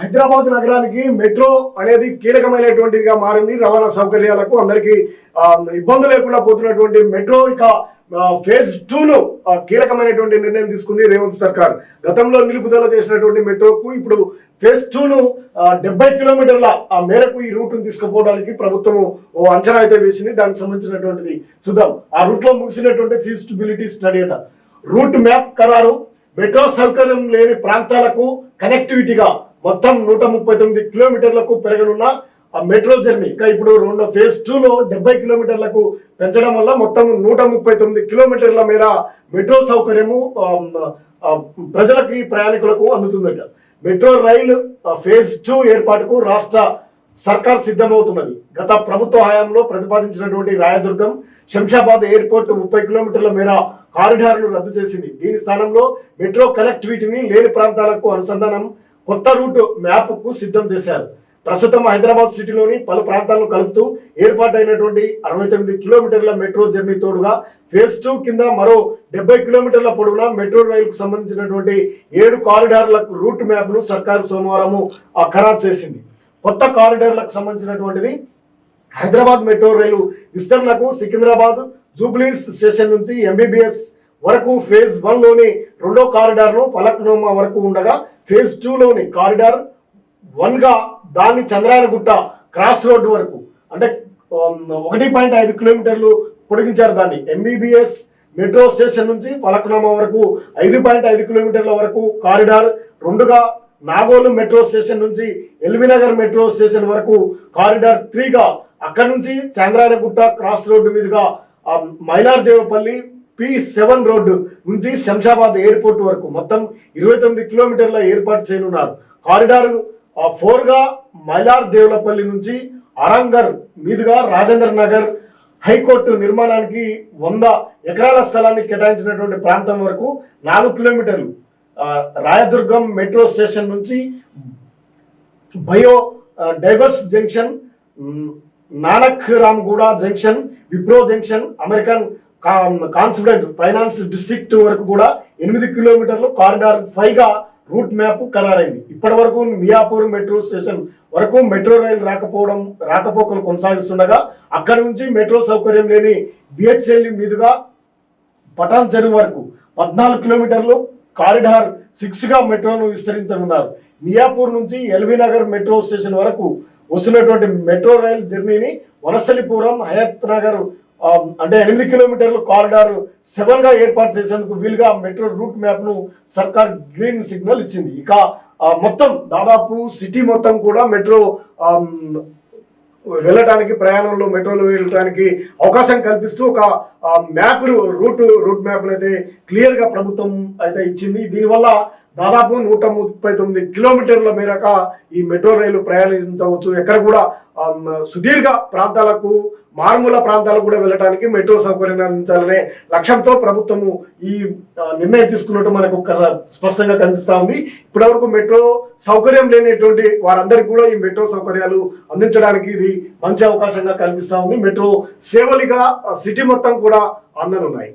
హైదరాబాద్ నగరానికి మెట్రో అనేది కీలకమైనటువంటిదిగా మారింది. రవాణా సౌకర్యాలకు అందరికీ ఇబ్బంది లేకుండా పోతున్నటువంటి మెట్రో ఇక ఫేజ్ టూను కీలకమైనటువంటి నిర్ణయం తీసుకుంది రేవంత్ సర్కార్. గతంలో నిలుపుదల చేసినటువంటి మెట్రోకు ఇప్పుడు ఫేజ్ టూను డెబ్బై కిలోమీటర్ల ఆ మేరకు ఈ రూట్ను తీసుకుపోవడానికి ప్రభుత్వం ఓ అంచనా అయితే వేసింది. దానికి సంబంధించినటువంటిది చూద్దాం. ఆ రూట్లో ముగిసినటువంటి ఫీజిబిలిటీ స్టడీ అట. రూట్ మ్యాప్ ఖరారు మెట్రో సౌకర్యం లేని ప్రాంతాలకు కనెక్టివిటీగా మొత్తం నూట ముప్పై తొమ్మిది కిలోమీటర్లకు పెరగనున్న ఆ మెట్రో జర్నీ. ఇంకా ఇప్పుడు రెండో ఫేజ్ టూలో డెబ్బై కిలోమీటర్లకు పెంచడం వల్ల మొత్తం నూట ముప్పై తొమ్మిది కిలోమీటర్ల మేర మెట్రో సౌకర్యము ప్రజలకి ప్రయాణికులకు అందుతుందట. మెట్రో రైలు ఫేజ్ టూ ఏర్పాటుకు రాష్ట్ర సర్కార్ సిద్ధమవుతున్నది. గత ప్రభుత్వ హయాంలో ప్రతిపాదించినటువంటి రాయదుర్గం శంషాబాద్ ఎయిర్పోర్ట్ ముప్పై కిలోమీటర్ల మేర కారిడార్ను రద్దు చేసింది. దీని స్థానంలో మెట్రో కనెక్టివిటీని లేని ప్రాంతాలకు అనుసంధానం కొత్త రూట్ మ్యాప్కు సిద్ధం చేశారు. ప్రస్తుతం హైదరాబాద్ సిటీలోని పలు ప్రాంతాలను కలుపుతూ ఏర్పాటైనటువంటి అరవై తొమ్మిది కిలోమీటర్ల మెట్రో జర్నీ తోడుగా ఫేజ్ టూ కింద మరో డెబ్బై కిలోమీటర్ల పొడవున మెట్రో రైలుకు సంబంధించినటువంటి ఏడు కారిడార్లకు రూట్ మ్యాప్ను సర్కారు సోమవారం ఆ, ఖరారు చేసింది. కొత్త కారిడార్లకు సంబంధించినటువంటిది హైదరాబాద్ మెట్రో రైలు విస్తరణకు సికింద్రాబాద్ జూబ్లీస్ స్టేషన్ నుంచి ఎంబీబీఎస్ వరకు ఫేజ్ వన్లోని రెండో కారిడార్ను ఫలక్నుమా వరకు ఉండగా ఫేజ్ టూ లోని కారిడార్ వన్గా దాన్ని చంద్రాయనగుట్ట క్రాస్ రోడ్ వరకు. అంటే ఒకటి పాయింట్ ఐదు కిలోమీటర్లు పొడిగించారు దాన్ని. ఎంబీబీఎస్ మెట్రో స్టేషన్ నుంచి ఫలక్నామా వరకు ఐదు పాయింట్ ఐదు కిలోమీటర్ల వరకు కారిడార్ రెండుగా నాగోలు మెట్రో స్టేషన్ నుంచి ఎల్బీనగర్ మెట్రో స్టేషన్ వరకు కారిడార్ త్రీగా అక్కడ నుంచి చంద్రాయనగుట్ట క్రాస్ రోడ్డు మీదుగా Mailar Devapalli P seven road నుంచి శంషాబాద్ ఎయిర్పోర్ట్ వరకు మొత్తం ఇరవై తొమ్మిది కిలోమీటర్ల ఏర్పాటు చేయనున్నారు. కారిడార్ ఫోర్గా మైలార్ దేవులపల్లి నుంచి అరంగర్ మీదుగా రాజేంద్ర నగర్ హైకోర్టు నిర్మాణానికి వంద ఎకరాల స్థలాన్ని కేటాయించినటువంటి ప్రాంతం వరకు నాలుగు కిలోమీటర్లు. రాయదుర్గం మెట్రో స్టేషన్ నుంచి బయో డైవర్స్ జంక్షన్ మ్, Nanak Ramguda junction Wipro junction American confident finance district వరకు కూడా ఎనిమిది కిలోమీటర్లు కారిడార్ ఫైగా రూట్ మ్యాప్ ఖరారైంది ఇప్పటి వరకు మియాపూర్ మెట్రో స్టేషన్ వరకు మెట్రో రైలు రాకపోవడం రాకపోకలు కొనసాగిస్తుండగా అక్కడి నుంచి మెట్రో సౌకర్యం లేని బిహెచ్ఎల్ మీదుగా పటాన్ చెరువు వరకు పద్నాలుగు కిలోమీటర్లు కారిడార్ సిక్స్గా మెట్రోను విస్తరించనున్నారు. మియాపూర్ నుంచి ఎల్బీ నగర్ మెట్రో స్టేషన్ వరకు వస్తున్నటువంటి మెట్రో రైల్ జర్నీని వనస్థలిపురం హయత్ నగర్ అంటే ఎనిమిది కిలోమీటర్లు కారిడార్ సెవెన్గా ఏర్పాటు చేసేందుకు వీలుగా మెట్రో రూట్ మ్యాప్ను సర్కార్ గ్రీన్ సిగ్నల్ ఇచ్చింది. ఇక మొత్తం దాదాపు సిటీ మొత్తం కూడా మెట్రో వెళ్ళటానికి ప్రయాణంలో మెట్రోలో వెళ్ళటానికి అవకాశం కల్పిస్తూ ఒక మ్యాప్ రూట్ రూట్ మ్యాప్ అయితే క్లియర్గా ప్రభుత్వం అయితే ఇచ్చింది. దీనివల్ల దాదాపు నూట ముప్పై తొమ్మిది కిలోమీటర్ల మేరక ఈ మెట్రో రైలు ప్రయాణించవచ్చు. ఎక్కడ కూడా సుదీర్ఘ ప్రాంతాలకు మారుమూల ప్రాంతాలకు కూడా వెళ్ళడానికి మెట్రో సౌకర్యం అందించాలనే లక్ష్యంతో ప్రభుత్వము ఈ నిర్ణయం తీసుకున్నట్టు మనకు స్పష్టంగా కనిపిస్తూ ఉంది. ఇప్పటివరకు మెట్రో సౌకర్యం లేనటువంటి వారందరికీ కూడా ఈ మెట్రో సౌకర్యాలు అందించడానికి ఇది మంచి అవకాశంగా కనిపిస్తూ ఉంది. మెట్రో సేవలుగా సిటీ మొత్తం కూడా అందనున్నాయి.